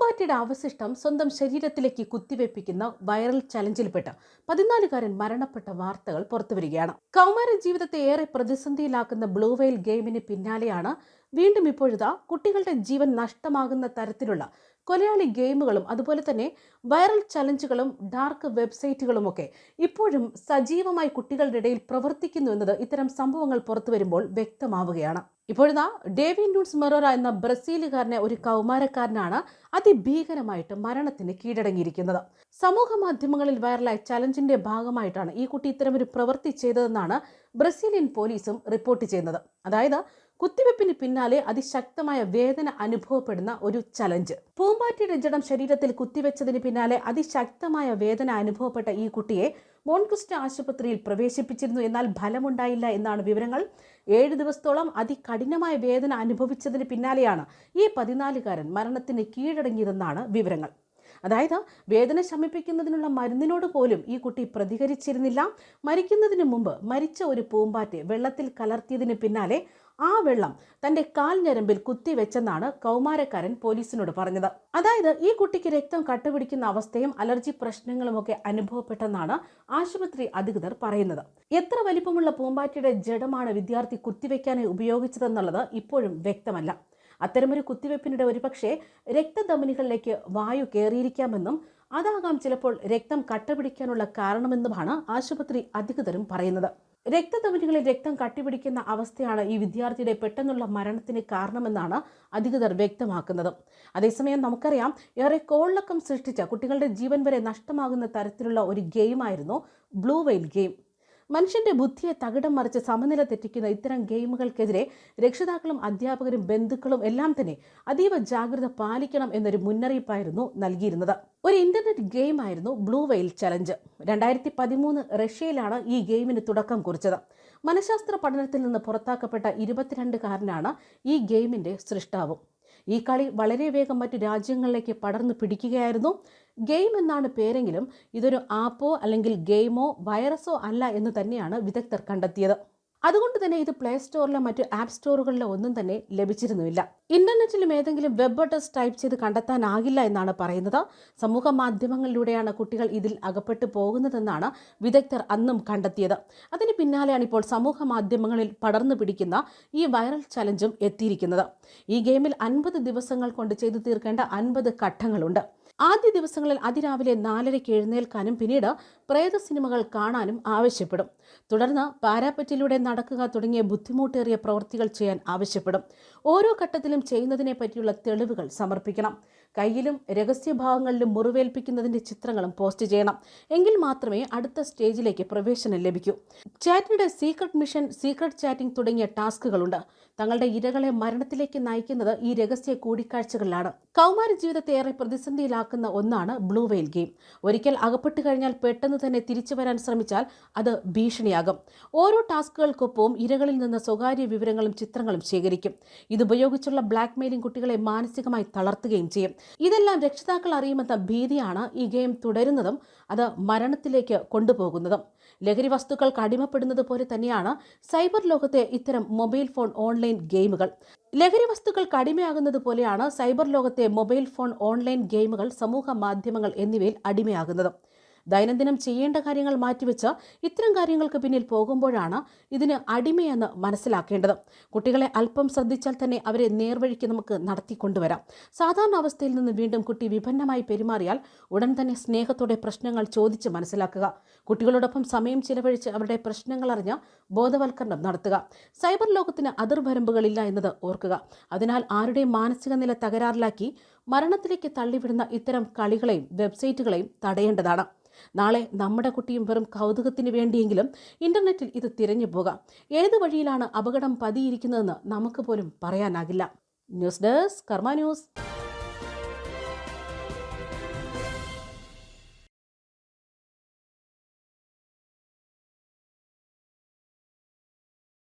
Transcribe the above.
പൂമ്പാറ്റയുടെ അവശിഷ്ടം സ്വന്തം ശരീരത്തിലേക്ക് കുത്തിവെപ്പിക്കുന്ന വൈറൽ ചലഞ്ചിൽപ്പെട്ട് പതിനാലുകാരൻ മരണപ്പെട്ട വാർത്തകൾ പുറത്തുവരികയാണ്. കൗമാര ജീവിതത്തെ ഏറെ പ്രതിസന്ധിയിലാക്കുന്ന ബ്ലൂ വെയിൽ ഗെയിമിന് പിന്നാലെയാണ് വീണ്ടും ഇപ്പോഴിതാ കുട്ടികളുടെ ജീവൻ നഷ്ടമാകുന്ന തരത്തിലുള്ള കൊലയാളി ഗെയിമുകളും അതുപോലെ തന്നെ വൈറൽ ചലഞ്ചുകളും ഡാർക്ക് വെബ്സൈറ്റുകളുമൊക്കെ ഇപ്പോഴും സജീവമായി കുട്ടികളുടെ ഇടയിൽ പ്രവർത്തിക്കുന്നു എന്നത് ഇത്തരം സംഭവങ്ങൾ പുറത്തു വരുമ്പോൾ വ്യക്തമാവുകയാണ്. ഇപ്പോഴിതാ ഡേവിൻ ന്യൂസ് മെറോറ എന്ന ബ്രസീലുകാരനെ ഒരു കൗമാരക്കാരനാണ് അതിഭീകരമായിട്ട് മരണത്തിന് കീഴടങ്ങിയിരിക്കുന്നത്. സമൂഹ മാധ്യമങ്ങളിൽ വൈറലായ ചലഞ്ചിന്റെ ഭാഗമായിട്ടാണ് ഈ കുട്ടി ഇത്തരമൊരു പ്രവൃത്തി ചെയ്തതെന്നാണ് ബ്രസീലിയൻ പോലീസും റിപ്പോർട്ട് ചെയ്യുന്നത്. അതായത് കുത്തിവെപ്പിന് പിന്നാലെ അതിശക്തമായ വേദന അനുഭവപ്പെടുന്ന ഒരു ചലഞ്ച് പൂമ്പാറ്റിയുടെ ജഡം ശരീരത്തിൽ കുത്തിവെച്ചതിന് പിന്നാലെ അതിശക്തമായ വേദന അനുഭവപ്പെട്ട ഈ കുട്ടിയെ മോൺകുസ്റ്റ ആശുപത്രിയിൽ പ്രവേശിപ്പിച്ചിരുന്നു. എന്നാൽ ഫലമുണ്ടായില്ല എന്നാണ് വിവരങ്ങൾ. ഏഴ് ദിവസത്തോളം അതികഠിനമായ വേദന അനുഭവിച്ചതിന് പിന്നാലെയാണ് ഈ പതിനാലുകാരൻ മരണത്തിന് കീഴടങ്ങിയതെന്നാണ് വിവരങ്ങൾ. അതായത് വേദന ശമിപ്പിക്കുന്നതിനുള്ള മരുന്നിനോട് പോലും ഈ കുട്ടി പ്രതികരിച്ചിരുന്നില്ല. മരിക്കുന്നതിന് മുമ്പ് മരിച്ച ഒരു പൂമ്പാറ്റെ വെള്ളത്തിൽ കലർത്തിയതിന് പിന്നാലെ ആ വെള്ളം തന്റെ കാൽ ഞരമ്പിൽ കുത്തിവെച്ചെന്നാണ് കൗമാരക്കാരൻ പോലീസിനോട് പറഞ്ഞത്. അതായത് ഈ കുട്ടിക്ക് രക്തം കട്ടുപിടിക്കുന്ന അവസ്ഥയും അലർജി പ്രശ്നങ്ങളും ഒക്കെ അനുഭവപ്പെട്ടെന്നാണ് ആശുപത്രി അധികൃതർ പറയുന്നത്. എത്ര വലിപ്പമുള്ള പൂമ്പാറ്റയുടെ ജഡമാണ് വിദ്യാർത്ഥി കുത്തിവെക്കാനായി ഉപയോഗിച്ചതെന്നുള്ളത് ഇപ്പോഴും വ്യക്തമല്ല. അത്തരമൊരു കുത്തിവെപ്പിനിടെ ഒരുപക്ഷെ രക്തധമനികളിലേക്ക് വായു കയറിയിരിക്കാമെന്നും അതാകാം ചിലപ്പോൾ രക്തം കട്ടപിടിക്കാനുള്ള കാരണമെന്നുമാണ് ആശുപത്രി അധികൃതരും പറയുന്നത്. രക്തധമനികളിൽ രക്തം കട്ടിപിടിക്കുന്ന അവസ്ഥയാണ് ഈ വിദ്യാർത്ഥിയുടെ പെട്ടെന്നുള്ള മരണത്തിന് കാരണമെന്നാണ് അധികൃതർ വ്യക്തമാക്കുന്നത്. അതേസമയം നമുക്കറിയാം ഏറെ കോളക്കം സൃഷ്ടിച്ച കുട്ടികളുടെ ജീവൻ വരെ നഷ്ടമാകുന്ന തരത്തിലുള്ള ഒരു ഗെയിമായിരുന്നു ബ്ലൂ വെയിൽ ഗെയിം. മനുഷ്യന്റെ ബുദ്ധിയെ തകിടം മറിച്ച് സമനില തെറ്റിക്കുന്ന ഇത്തരം ഗെയിമുകൾക്കെതിരെ രക്ഷിതാക്കളും അധ്യാപകരും ബന്ധുക്കളും എല്ലാം തന്നെ അതീവ ജാഗ്രത പാലിക്കണം എന്നൊരു മുന്നറിയിപ്പായിരുന്നു നൽകിയിരുന്നത്. ഒരു ഇന്റർനെറ്റ് ഗെയിമായിരുന്നു ബ്ലൂ വെയിൽ ചലഞ്ച്. രണ്ടായിരത്തി പതിമൂന്ന് റഷ്യയിലാണ് ഈ ഗെയിമിന് തുടക്കം കുറിച്ചത്. മനഃശാസ്ത്ര പഠനത്തിൽ നിന്ന് പുറത്താക്കപ്പെട്ട ഇരുപത്തിരണ്ടുകാരനാണ് ഈ ഗെയിമിന്റെ സൃഷ്ടാവും. ഈ കളി വളരെ വേഗം മറ്റു രാജ്യങ്ങളിലേക്ക് പടർന്നു പിടിക്കുകയായിരുന്നു. ഗെയിം എന്നാണ് പേരെങ്കിലും ഇതൊരു ആപ്പോ അല്ലെങ്കിൽ ഗെയിമോ വൈറസോ അല്ല എന്ന് തന്നെയാണ് വിദഗ്ധർ കണ്ടെത്തിയത്. അതുകൊണ്ട് തന്നെ ഇത് പ്ലേ സ്റ്റോറിലോ മറ്റു ആപ്പ് സ്റ്റോറുകളിലോ ഒന്നും തന്നെ ലഭിച്ചിരുന്നില്ല ഇന്റർനെറ്റിലും ഏതെങ്കിലും വെബ് അഡ്രസ് ടൈപ്പ് ചെയ്ത് കണ്ടെത്താനാകില്ല എന്നാണ് പറയുന്നത്. സമൂഹ മാധ്യമങ്ങളിലൂടെയാണ് കുട്ടികൾ ഇതിൽ അകപ്പെട്ടു പോകുന്നതെന്നാണ് വിദഗ്ധർ അന്നും കണ്ടെത്തിയത്. അതിന് പിന്നാലെയാണ് ഇപ്പോൾ സമൂഹ മാധ്യമങ്ങളിൽ പടർന്നു പിടിക്കുന്ന ഈ വൈറൽ ചലഞ്ചും എത്തിയിരിക്കുന്നത്. ഈ ഗെയിമിൽ അൻപത് ദിവസങ്ങൾ കൊണ്ട് ചെയ്തു തീർക്കേണ്ട അൻപത് ഘട്ടങ്ങളുണ്ട്. ആദ്യ ദിവസങ്ങളിൽ അതിരാവിലെ നാലരയ്ക്ക് എഴുന്നേൽക്കാനും പിന്നീട് പ്രേത സിനിമകൾ കാണാനും ആവശ്യപ്പെടും. തുടർന്ന് പാരാപ്പറ്റിലൂടെ നടക്കുക തുടങ്ങിയ ബുദ്ധിമുട്ടേറിയ പ്രവൃത്തികൾ ചെയ്യാൻ ആവശ്യപ്പെടും. ഓരോ ഘട്ടത്തിലും ചെയ്യുന്നതിനെ പറ്റിയുള്ള തെളിവുകൾ സമർപ്പിക്കണം. കയ്യിലും രഹസ്യഭാഗങ്ങളിലും മുറിവേൽപ്പിക്കുന്നതിന്റെ ചിത്രങ്ങളും പോസ്റ്റ് ചെയ്യണം. എങ്കിൽ മാത്രമേ അടുത്ത സ്റ്റേജിലേക്ക് പ്രവേശനം ലഭിക്കൂ. ചാറ്റിയുടെ സീക്രട്ട് മിഷൻ സീക്രട്ട് ചാറ്റിംഗ് തുടങ്ങിയ ടാസ്കുകളുണ്ട്. തങ്ങളുടെ ഇരകളെ മരണത്തിലേക്ക് നയിക്കുന്നത് ഈ രഹസ്യ കൂടിക്കാഴ്ചകളിലാണ്. കൗമാര ജീവിതത്തെ ഏറെ പ്രതിസന്ധിയിലാക്കുന്ന ഒന്നാണ് ബ്ലൂ വെയിൽ ഗെയിം. ഒരിക്കൽ അകപ്പെട്ടു കഴിഞ്ഞാൽ പെട്ടെന്ന് തന്നെ തിരിച്ചു വരാൻ ശ്രമിച്ചാൽ അത് ഭീഷണിയാകും. ഓരോ ടാസ്കുകൾക്കൊപ്പവും ഇരകളിൽ നിന്ന് സ്വകാര്യ വിവരങ്ങളും ചിത്രങ്ങളും ശേഖരിക്കും. ഇതുപയോഗിച്ചുള്ള ബ്ലാക്ക് മെയിലിംഗ് കുട്ടികളെ മാനസികമായി തളർത്തുകയും ചെയ്യും. ഇതെല്ലാം രക്ഷിതാക്കൾ അറിയുമെന്ന ഭീതിയാണ് ഈ ഗെയിം തുടരുന്നതും അത് മരണത്തിലേക്ക് കൊണ്ടുപോകുന്നതും. ലഹരി വസ്തുക്കൾക്ക് അടിമപ്പെടുന്നത് പോലെ തന്നെയാണ് സൈബർ ലോകത്തെ ഇത്തരം മൊബൈൽ ഫോൺ ഓൺലൈൻ ഗെയിമുകൾ. ലഹരി വസ്തുക്കൾക്ക് അടിമയാകുന്നത് പോലെയാണ് സൈബർ ലോകത്തെ മൊബൈൽ ഫോൺ ഓൺലൈൻ ഗെയിമുകൾ സമൂഹ മാധ്യമങ്ങൾ എന്നിവയിൽ അടിമയാകുന്നതും. ദൈനംദിനം ചെയ്യേണ്ട കാര്യങ്ങൾ മാറ്റിവെച്ച് ഇത്തരം കാര്യങ്ങൾക്ക് പിന്നിൽ പോകുമ്പോഴാണ് ഇതിന് അടിമയെന്ന് മനസ്സിലാക്കേണ്ടത്. കുട്ടികളെ അല്പം ശ്രദ്ധിച്ചാൽ തന്നെ അവരെ നേർവഴിക്ക് നമുക്ക് നടത്തിക്കൊണ്ടുവരാം സാധാരണ അവസ്ഥയിൽ നിന്ന് വീണ്ടും കുട്ടി വിഭിന്നമായി പെരുമാറിയാൽ ഉടൻ തന്നെ സ്നേഹത്തോടെ പ്രശ്നങ്ങൾ ചോദിച്ച് മനസ്സിലാക്കുക. കുട്ടികളോടൊപ്പം സമയം ചിലവഴിച്ച് അവരുടെ പ്രശ്നങ്ങൾ അറിഞ്ഞ് ബോധവൽക്കരണം നടത്തുക. സൈബർ ലോകത്തിന് അതിർവരമ്പുകളില്ല എന്നത് ഓർക്കുക. അതിനാൽ ആരുടെയും മാനസിക നില തകരാറിലാക്കി മരണത്തിലേക്ക് തള്ളിവിടുന്ന ഇത്തരം കളികളെയും വെബ്സൈറ്റുകളെയും തടയേണ്ടതാണ്. നാളെ നമ്മുടെ കുട്ടിയും വെറും കൗതുകത്തിന് വേണ്ടിയെങ്കിലും ഇന്റർനെറ്റിൽ ഇത് തിരഞ്ഞു പോകാം. ഏത് വഴിയിലാണ് അപകടം പതിയിരിക്കുന്നതെന്ന് നമുക്ക് പോലും പറയാനാകില്ല. News desk Karma news.